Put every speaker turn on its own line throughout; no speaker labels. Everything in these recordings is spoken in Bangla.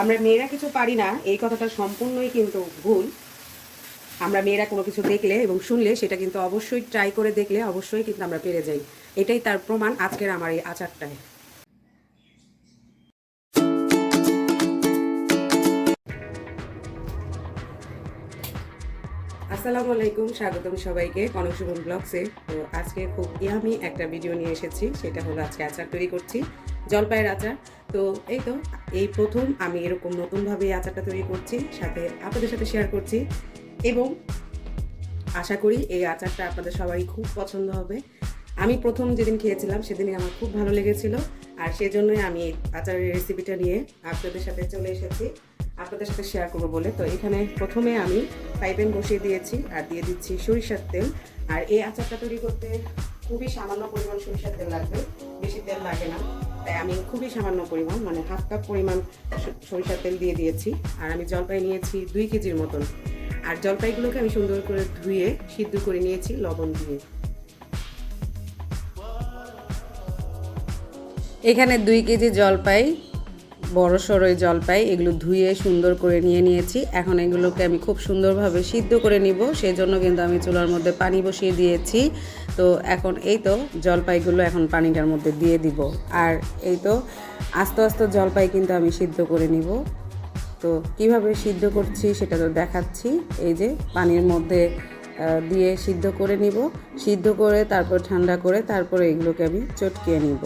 আমরা মেয়েরা কিছু পারি না, এই কথাটা সম্পূর্ণই কিন্তু ভুল। আমরা মেয়েরা কোনো কিছু দেখলে এবং শুনলে সেটা কিন্তু অবশ্যই ট্রাই করে দেখলে অবশ্যই কিন্তু আমরা পেরে যাই। এটাই তার প্রমাণ আজকের আমার এই আচারটায়। আসসালামু আলাইকুম, স্বাগতম সবাইকে কনক শুভন ব্লগসে। তো আজকে খুব ইয়ামি একটা ভিডিও নিয়ে এসেছি, সেটা হলো আজকে আচার তৈরি করছি, জলপাইয়ের আচার। তো এই তো, এই প্রথম আমি এরকম নতুনভাবে আচারটা তৈরি করছি, সাথে আপনাদের সাথে শেয়ার করছি এবং আশা করি এই আচারটা আপনাদের সবারই খুব পছন্দ হবে। আমি প্রথম যেদিন খেয়েছিলাম সেদিনই আমার খুব ভালো লেগেছিল আর সেজন্যই আমি এই আচারের রেসিপিটা নিয়ে আপনাদের সাথে চলে এসেছি, আপনাদের সাথে শেয়ার করব বলে। তো এখানে প্রথমে আমি পাইপেন বসিয়ে দিয়েছি আর দিয়ে দিচ্ছি সরিষার তেল। আর এই আচারটা তৈরি করতে খুবই সামান্য পরিমাণ সরিষার তেল লাগবে, বেশি তেল লাগে না। তাই আমি খুবই সামান্য পরিমাণ মানে হাফ কাপ পরিমাণ সরিষার তেল দিয়ে দিয়েছি। আর আমি জলপাই নিয়েছি দুই কেজির মতন। আর জলপাইগুলোকে আমি সুন্দর করে ধুয়ে সিদ্ধ করে নিয়েছি, লবণ দিয়ে। এখানে দুই কেজি জলপাই, বড় সড়ই জলপাই, এগুলো ধুয়ে সুন্দর করে নিয়ে নিয়েছি। এখন এগুলোকে আমি খুব সুন্দরভাবে সিদ্ধ করে নিব। সেই জন্য কিন্তু আমি চুলার মধ্যে পানি বসিয়ে দিয়েছি। তো এখন এই তো জলপাইগুলো এখন পানিটার মধ্যে দিয়ে দিব। আর এই তো আস্তে আস্তে জলপাই কিন্তু আমি সিদ্ধ করে নিব। তো কীভাবে সিদ্ধ করছি সেটা তো দেখাচ্ছি। এই যে পানির মধ্যে দিয়ে সিদ্ধ করে নিব। সিদ্ধ করে তারপর ঠান্ডা করে তারপরে এগুলোকে আমি চটকিয়ে নিব।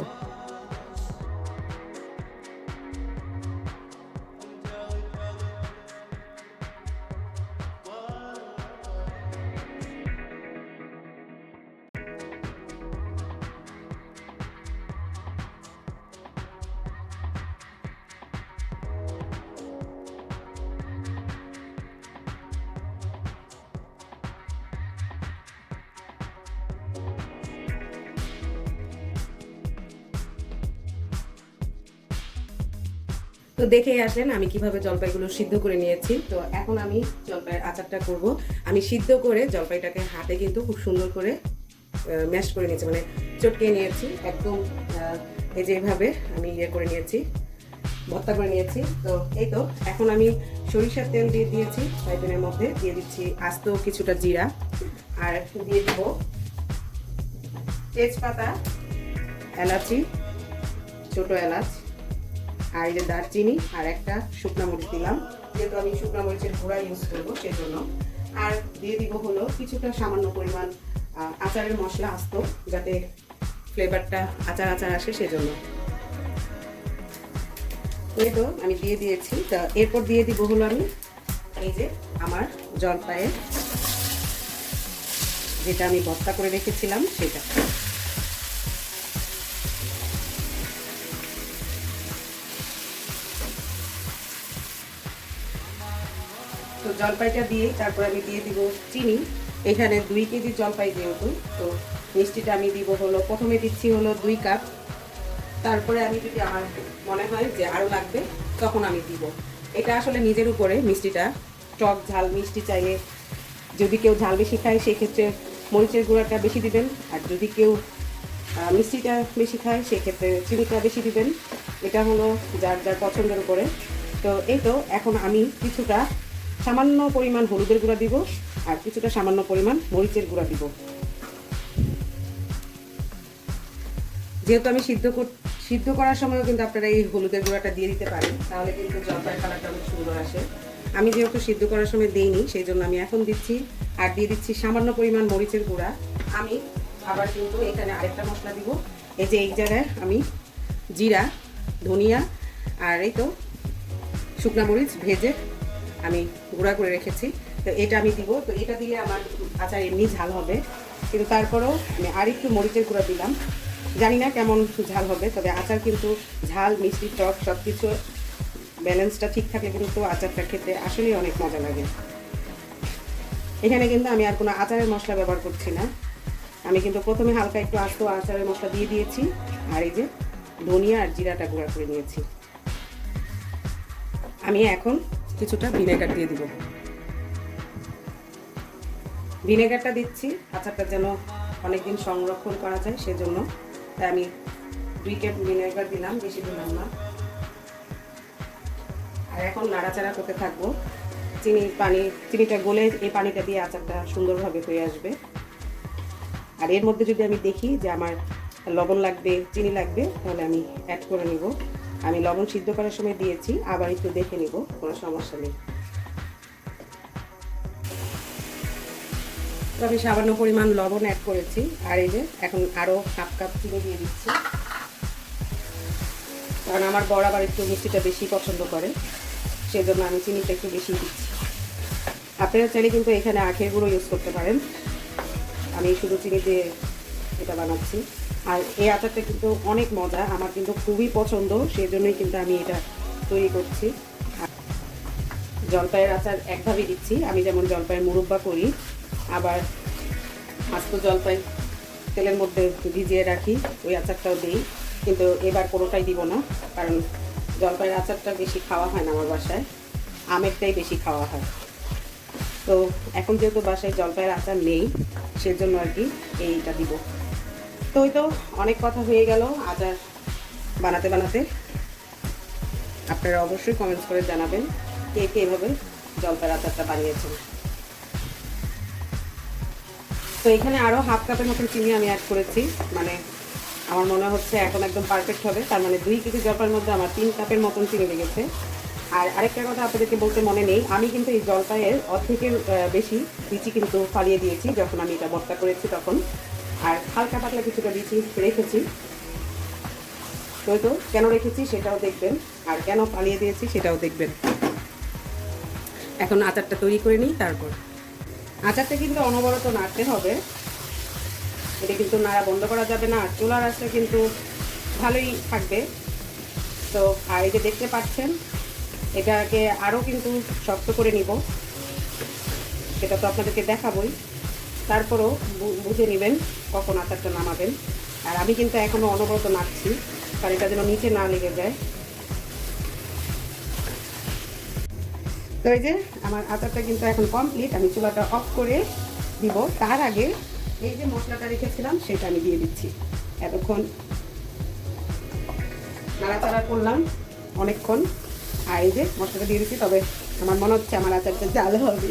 তো দেখেই আসলেন আমি কীভাবে জলপাইগুলো সিদ্ধ করে নিয়েছি। তো এখন আমি জলপাইয়ের আচারটা করব। আমি সিদ্ধ করে জলপাইটাকে হাতে কিন্তু খুব সুন্দর করে ম্যাশ করে নিয়েছি। মানে চটকে নিয়েছি, একদম এই যে আমি ইয়ে করে নিয়েছি, ভর্তা করে নিয়েছি। তো এই তো, এখন আমি সরিষার তেল দিয়ে দিয়েছি ফ্রাইপ্যানের মধ্যে। দিয়ে দিচ্ছি আস্ত কিছুটা জিরা। আর দিয়ে দিব তেজপাতা, এলাচি, ছোটো এলাচ। আর এই যে দারচিনি আর একটা শুকনা মরিচ দিলাম। যেহেতু আমি শুকনা মরিচের গুঁড়া ইউজ করব সেই জন্য আর দিয়ে দিব হলো কিছুটা সামান্য পরিমাণ আচারের মশলা আসতো, যাতে ফ্লেভারটা আচার আচার আসে সেজন্য। এই তো আমি দিয়ে দিয়েছি। তা এরপর দিয়ে দিব হলো আমি এই যে আমার জলপাইয়ের, যেটা আমি বস্তা করে রেখেছিলাম, সেটা। তো জলপাইটা দিয়ে তারপর আমি দিয়ে দিব চিনি। এখানে দুই কেজি জলপাই যেহেতু, তো মিষ্টিটা আমি দিব হলো, প্রথমে দিচ্ছি হলো দুই কাপ। তারপরে আমি যদি আমার মনে হয় যে আরও লাগবে, তখন আমি দিব। এটা আসলে নিজের উপরে মিষ্টিটা। টক ঝাল মিষ্টি চাইলে যদি কেউ ঝাল বেশি খায়, সেক্ষেত্রে মরিচের গুঁড়াটা বেশি দিবেন। আর যদি কেউ মিষ্টিটা বেশি খায়, সেক্ষেত্রে চিনিটা বেশি দিবেন। এটা হলো যার যার পছন্দের উপরে। তো এই তো, এখন আমি কিছুটা সামান্য পরিমাণ হলুদের গুঁড়া দিব আর কিছুটা সামান্য পরিমাণ মরিচের গুঁড়া দিব। যেহেতু আমি সিদ্ধ সিদ্ধ করার সময়ও কিন্তু আপনারা এই হলুদের গুঁড়াটা দিয়ে দিতে পারেন, তাহলে কিন্তু জলপাই কালারটা খুব সুন্দর আসে। আমি যেহেতু সিদ্ধ করার সময় দেইনি সেই জন্য আমি এখন দিচ্ছি আর দিয়ে দিচ্ছি সামান্য পরিমাণ মরিচের গুঁড়া। আমি আবার কিন্তু এখানে আরেকটা মশলা দিব। এই যে এই জায়গায় আমি জিরা, ধনিয়া আর এই তো শুকনা মরিচ ভেজে আমি গুঁড়া করে রেখেছি। তো এটা আমি দিব। তো এটা দিলে আমার আচার এমনি ঝাল হবে। কিন্তু তারপরেও আমি আর একটু মরিচের গুঁড়া দিলাম। জানি না কেমন ঝাল হবে, তবে আচার কিন্তু ঝাল, মিষ্টি, টক সব কিছু ব্যালেন্সটা ঠিক থাকলে কিন্তু আচারটা খেতে আসলেই অনেক মজা লাগে। এখানে কিন্তু আমি আর কোনো আচারের মশলা ব্যবহার করছি না। আমি কিন্তু প্রথমে হালকা একটু আস্ত আচারের মশলা দিয়ে দিয়েছি। আর এই যে ধনিয়া আর জিরাটা গুঁড়া করে নিয়েছি। আমি এখন কিছুটা ভিনেগার দিয়ে দিব। ভিনেগারটা দিচ্ছি, আচারটা যেন অনেকদিন সংরক্ষণ করা যায় সেজন্য। তাই আমি দুই কাপ ভিনেগার দিলাম, বেশি দিলাম না। আর এখন নাড়াচাড়া করতে থাকব। চিনি, পানি, চিনিটা গলে এই পানিটা দিয়ে আচারটা সুন্দরভাবে হয়ে আসবে। আর এর মধ্যে যদি আমি দেখি যে আমার লবণ লাগবে, চিনি লাগবে, তাহলে আমি অ্যাড করে নিব। আমি লবণ সিদ্ধ করার সময় দিয়েছি, আবার একটু দেখে নিব, কোনো সমস্যা নেই। আমি সামান্য পরিমাণ লবণ অ্যাড করেছি, আর এই যে এখন আরও হাফ কাপ চিনি দিয়ে দিচ্ছি। কারণ আমার বড় আবার একটু মিষ্টিটা বেশি পছন্দ করে, সেজন্য আমি চিনিটা একটু বেশি দিচ্ছি। আপনারা চাইলে কিন্তু এখানে আখের গুঁড়ো ইউজ করতে পারেন। আমি শুধু চিনি দিয়ে এটা বানাচ্ছি। আর এই আচারটা কিন্তু অনেক মজা, আমার কিন্তু খুবই পছন্দ সেই জন্যই কিন্তু আমি এটা তৈরি করছি। জলপাইয়ের আচার একভাবেই দিচ্ছি, আমি যেমন জলপাইয়ের মুরব্বা করি, আবার আস্ত জলপাই তেলের মধ্যে ভিজিয়ে রাখি, ওই আচারটাও দিই। কিন্তু এবার কোনোটাই দিব না, কারণ জলপাইয়ের আচারটা বেশি খাওয়া হয় না আমার বাসায়, আমেরটাই বেশি খাওয়া হয়। তো এখন যেহেতু বাসায় জলপাইয়ের আচার নেই, সেজন্য আর কি এইটা দিব। তো ওই তো অনেক কথা হয়ে গেল আচার বানাতে বানাতে। আপনারা অবশ্যই কমেন্টস করে জানাবেন, কে কে এভাবে জলপাইয়ের আচারটা বানিয়েছেন। তো এখানে আরও হাফ কাপের মতন চিনি আমি অ্যাড করেছি মানে আমার মনে হচ্ছে এখন একদম পারফেক্ট হবে, তার মানে দুই কেজি জলপার মধ্যে আমার তিন কাপের মতন চিনি লেগেছে। আর আরেকটা কথা আপনাদেরকে বলতে মনে নেই, আমি কিন্তু এই জলপাইয়ের অর্ধেকের বেশি বিচি কিন্তু ফালিয়ে দিয়েছি, যখন আমি এটা ভর্তা করেছি তখন। আর হালকা পাতলা কিছুটা বিচি রেখেছি। তো তো কেন রেখেছি সেটাও দেখবেন, আর কেন পালিয়ে দিয়েছি সেটাও দেখবেন। এখন আচারটা তৈরি করে নিই, তারপর। আচারটা কিন্তু অনবরত নাড়তে হবে। এটা কিন্তু নাড়া বন্ধ করা যাবে না, আর চুলার আঁচটা কিন্তু ভালোই থাকবে। তো, আর এই যে দেখতে পাচ্ছেন, এটাকে আরও কিন্তু শক্ত করে নিব। সেটা তো আপনাদেরকে দেখাবই। তারপরও বুঝে নেবেন কখন আচারটা নামাবেন। আর আমি কিন্তু এখনও অনবরত নাড়ছি কারণ এটা যেন নিচে না লেগে যায়। তো এই যে আমার আচারটা কিন্তু এখন কমপ্লিট আমি চুলাটা অফ করে দিব। তার আগে এই যে মশলাটা রেখেছিলাম, সেটা আমি দিয়ে দিচ্ছি। এতক্ষণ নাড়াচাড়া করলাম অনেকক্ষণ। আর এই যে মশলাটা দিয়ে দিচ্ছি, তবে আমার মনে হচ্ছে আমার আচারটা জাল হবে।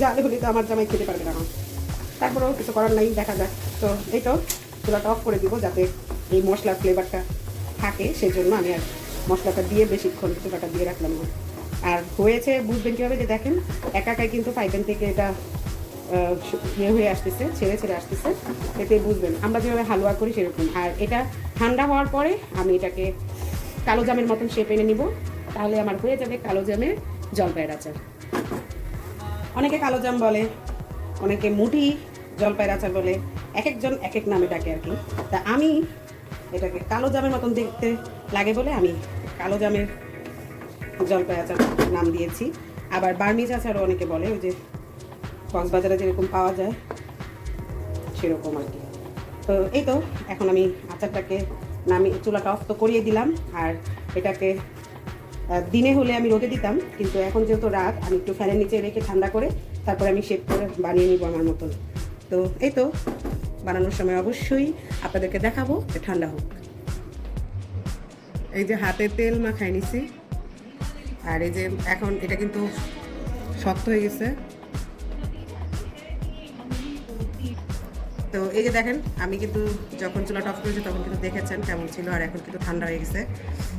জাল হলে তো আমার জামাই খেতে পারবে না। এখন। তারপরেও কিছু করার নাই, দেখা যাক। তো এই তো চুলাটা অফ করে দিব যাতে এই মশলার ফ্লেভারটা থাকে সেই জন্য আমি আর মশলাটা দিয়ে বেশিক্ষণ চুলাটা দিয়ে রাখলাম না। আর হয়েছে, বুঝবেন কীভাবে যে দেখেন একা একাই কিন্তু ফাইভেন থেকে এটা ইয়ে হয়ে আসতেছে, ছেড়ে ছেড়ে আসতেছে, এতে বুঝবেন। আমরা যেভাবে হালুয়া করি সেরকম। আর এটা ঠান্ডা হওয়ার পরে আমি এটাকে কালো জামের মতন শেপ এনে নিব। তাহলে আমার হয়ে যাবে কালো জামের জলপাইয়ের আচার। অনেকে কালো জাম বলে, অনেকে মুটি জলপাইয়ের আচার বলে এক একজন এক এক নামে ডাকে আর কি। তা আমি এটাকে কালো জামের মতন দেখতে লাগে বলে আমি কালো জামের জলপাই আচার নাম দিয়েছি। আবার বার্মিজ আচারও অনেকে বলে, ওই যে কক্সবাজারে যেরকম পাওয়া যায় সেরকম আর কি। তো এই তো, এখন আমি আচারটাকে নামি চুলাটা অফ তো করিয়ে দিলাম আর এটাকে দিনে হলে আমি রোদে দিতাম, কিন্তু এখন যেহেতু রাত, আমি একটু ফ্যানের নিচে রেখে ঠান্ডা করে তারপরে আমি শেপ করে বানিয়ে নিব আমার মতন। তো এই তো, বানানোর সময় অবশ্যই আপনাদেরকে দেখাবো যে ঠান্ডা হোক। এই যে হাতে তেল মাখাই নিছি। আর এই যে এখন এটা কিন্তু শক্ত হয়ে গেছে। তো এই যে দেখেন, আমি কিন্তু যখন চুলাটা অফ করেছি তখন কিন্তু দেখেছেন কেমন ছিল আর এখন কিন্তু ঠান্ডা হয়ে গেছে।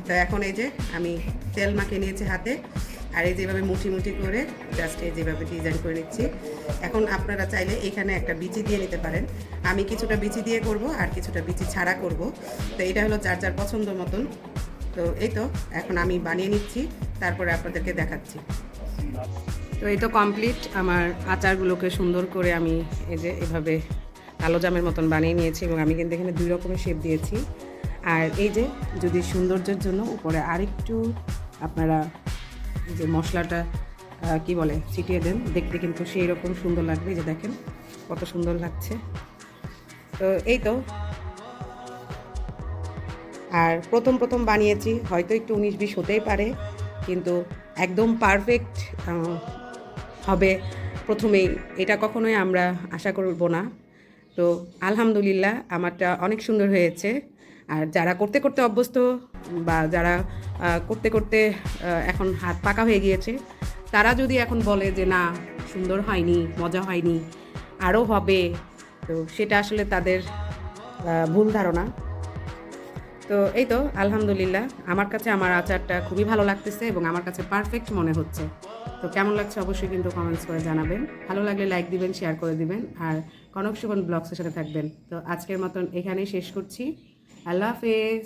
তো এখন এই যে আমি তেল মাখিয়ে নিয়েছি হাতে। আর এই যেভাবে মুঠি মুঠি করে জাস্ট এই যেভাবে ডিজাইন করে নিচ্ছি। এখন আপনারা চাইলে এখানে একটা বিচি দিয়ে নিতে পারেন। আমি কিছুটা বিচি দিয়ে করব আর কিছুটা বিচি ছাড়া করব। তো এটা হলো যার যার পছন্দ মতন। তো এই তো, এখন আমি বানিয়ে নিচ্ছি, তারপরে আপনাদেরকে দেখাচ্ছি। তো এই তো কমপ্লিট আমার আচারগুলোকে সুন্দর করে আমি এই যে এভাবে কালো জামের মতন বানিয়ে নিয়েছি এবং আমি কিন্তু এখানে দুই রকমের শেপ দিয়েছি। আর এই যে, যদি সৌন্দর্যের জন্য উপরে আরেকটু আপনারা যে মশলাটা কি বলে, ছিটিয়ে দেন। দেখতে কিন্তু সেই রকম সুন্দর লাগবে যে দেখেন, কত সুন্দর লাগছে। তো এই তো। আর প্রথম প্রথম বানিয়েছি, হয়তো একটু উনিশ বিশ হতেই পারে, কিন্তু একদম পারফেক্ট হবে প্রথমেই। এটা কখনোই আমরা আশা করব না। তো আলহামদুলিল্লাহ, আমারটা অনেক সুন্দর হয়েছে। আর যারা করতে করতে অভ্যস্ত বা যারা করতে করতে এখন হাত পাকা হয়ে গিয়েছে, তারা যদি এখন বলে যে না, সুন্দর হয়নি, মজা হয়নি, আরও হবে, তো সেটা আসলে তাদের ভুল ধারণা। তো এই তো, আলহামদুলিল্লাহ, আমার কাছে আমার আচারটা খুবই ভালো লাগতেছে এবং আমার কাছে পারফেক্ট মনে হচ্ছে। তো কেমন লাগছে অবশ্যই কিন্তু কমেন্টস করে জানাবেন। ভালো লাগলে লাইক দিবেন শেয়ার করে দিবেন, আর কনক সুগন ব্লগসের সাথে থাকবেন। তো আজকের মতন এখানেই শেষ করছি। আল্লাহ হাফেজ